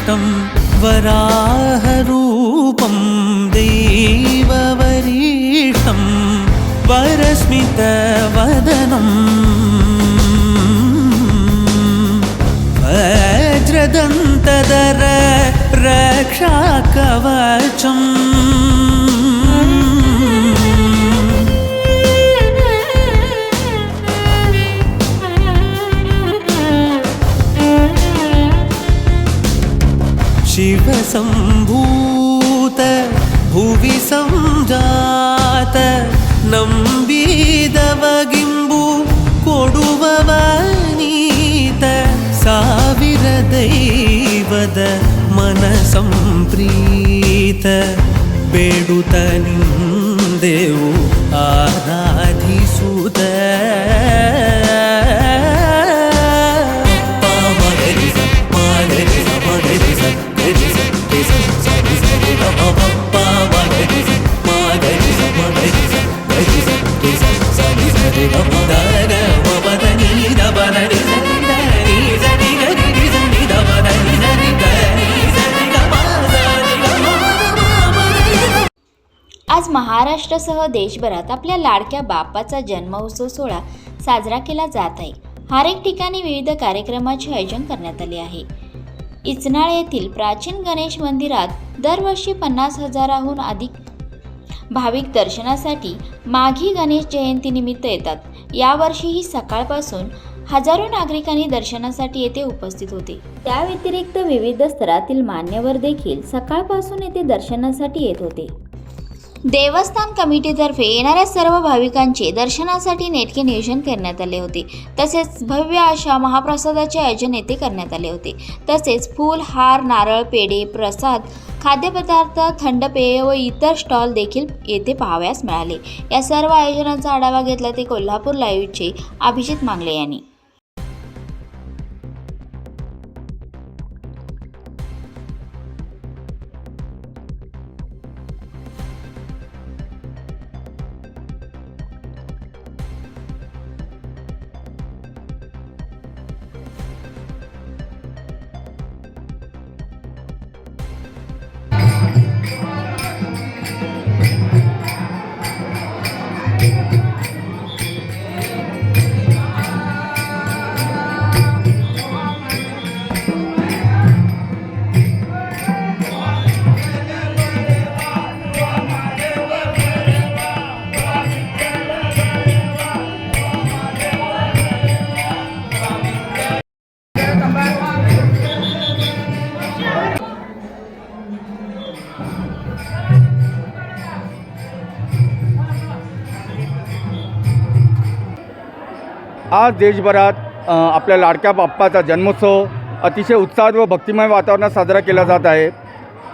वरिष्ठं वराहरूपं दैववरिष्ठं वरस्मितवदनम् वज्रदन्तदर रक्षाकवचम् சம்பூத ಭುವಿ ಸಂಜಾತ ನಂಬಿದವಗಿಂಬು ಕೊಡುವವ ನೀತ ಸಾವಿರ ದೈವದ ಮನ ಸಂಪ್ರೀತ ಬೇಡುತ್ತ ನಿಂದೆವು ಆರಾ महाराष्ट्रासह देशभरात आपल्या लाडक्या बाप्पाचा जन्मोत्सव सोहळा साजरा केला जात आहे. हर एक ठिकाणी विविध कार्यक्रमाचे आयोजन करण्यात आले आहे. इचनाळ येथील प्राचीन गणेश मंदिरात दरवर्षी पन्नास हजाराहून अधिक भाविक दर्शनासाठी माघी गणेश जयंतीनिमित्त येतात. यावर्षीही सकाळपासून हजारो नागरिकांनी दर्शनासाठी येथे उपस्थित होते. त्या व्यतिरिक्त विविध स्तरातील मान्यवर देखील सकाळपासून येथे दर्शनासाठी येत होते. देवस्थान कमिटीतर्फे येणाऱ्या सर्व भाविकांचे दर्शनासाठी नेटके नियोजन करण्यात आले होते. तसेच भव्य अशा महाप्रसादाचे आयोजन येथे करण्यात आले होते. तसेच फूल हार नारळ पेढे प्रसाद खाद्यपदार्थ थंड पेय व इतर स्टॉल देखील येथे पाहावयास मिळाले. या सर्व आयोजनांचा आढावा घेतला ते कोल्हापूर लाईव्हचे अभिजित मांगले यांनी. आज देशभरात आपल्या लाडक्या बाप्पाचा जन्मोत्सव अतिशय उत्साहात व भक्तिमय वातावरणात साजरा केला जात आहे.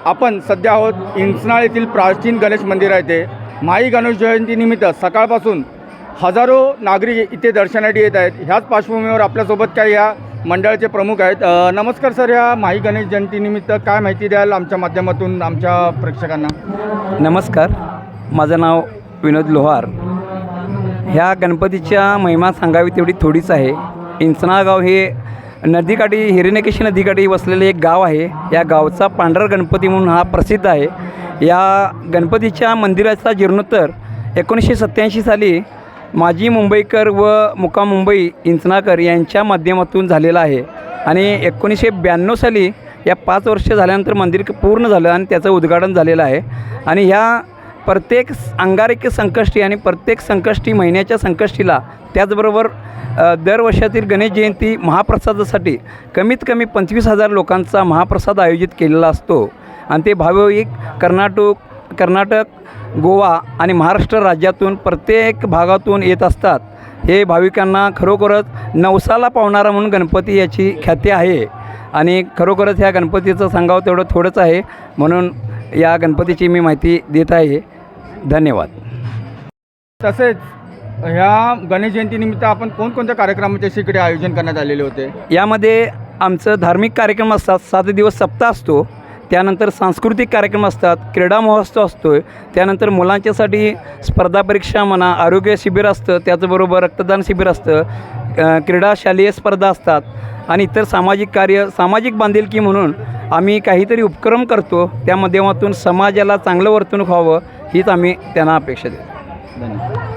आपण सध्या आहोत इंचनाळ येथील प्राचीन गणेश मंदिर आहे ते. माई गणेश जयंतीनिमित्त सकाळपासून हजारो नागरिक इथे दर्शनासाठी येत आहेत. ह्याच पार्श्वभूमीवर आपल्यासोबत काही ह्या मंडळाचे प्रमुख आहेत. नमस्कार सर ह्या माई गणेश जयंतीनिमित्त काय माहिती द्याल आमच्या माध्यमातून आमच्या प्रेक्षकांना? नमस्कार. माझं नाव विनोद लोहार. ह्या गणपतीच्या महिमा सांगावी तेवढी थोडीच आहे. इंचनागाव हे नदीकाठी हिरण्यकेशी नदीकाठी वसलेले एक गाव आहे. या गावचा पांढरा गणपती म्हणून हा प्रसिद्ध आहे. या गणपतीच्या मंदिराचा जीर्णोत्तर एकोणीसशे सत्त्याऐंशी साली माजी मुंबईकर व मुकाम मुंबई इंचनाकर यांच्या माध्यमातून झालेला आहे. आणि एकोणीसशे ब्याण्णव साली या पाच वर्ष झाल्यानंतर मंदिर पूर्ण झालं आणि त्याचं उद्घाटन झालेलं आहे. आणि ह्या प्रत्येक स- अंगारकी संकष्टी आणि प्रत्येक संकष्टी महिन्याच्या संकष्टीला त्याचबरोबर दरवर्षातील गणेश जयंती महाप्रसादासाठी कमीत कमी पंचवीस हजार लोकांचा महाप्रसाद आयोजित केलेला असतो. आणि ते भाविक कर्नाटक कर्नाटक गोवा आणि महाराष्ट्र राज्यातून प्रत्येक भागातून येत असतात. हे भाविकांना खरोखरच नवसाला पावणारा म्हणून गणपती याची ख्याती आहे. आणि खरोखरच ह्या गणपतीचं सांगावं तेवढं थोडंच आहे. म्हणून या गणपतीची मी माहिती देत आहे. धन्यवाद. तसेच ह्या गणेश जयंतीनिमित्त आपण कोणकोणत्या कार्यक्रमाचे इकडे आयोजन करण्यात आलेले होते? यामध्ये आमचं धार्मिक कार्यक्रम असतात सात दिवस सप्ताह असतो त्यानंतर सांस्कृतिक कार्यक्रम असतात क्रीडा महोत्सव असतो त्यानंतर मुलांच्यासाठी स्पर्धा परीक्षा म्हणा आरोग्य शिबिर असतं त्याचबरोबर रक्तदान शिबिर असतं क्रीडा शालेय स्पर्धा असतात आणि इतर सामाजिक कार्य सामाजिक बांधिलकी म्हणून आम्ही काहीतरी उपक्रम करतो त्या माध्यमातून समाजाला चांगलं वर्तणूक व्हावं हीच आम्ही त्यांना अपेक्षा देतो. धन्यवाद.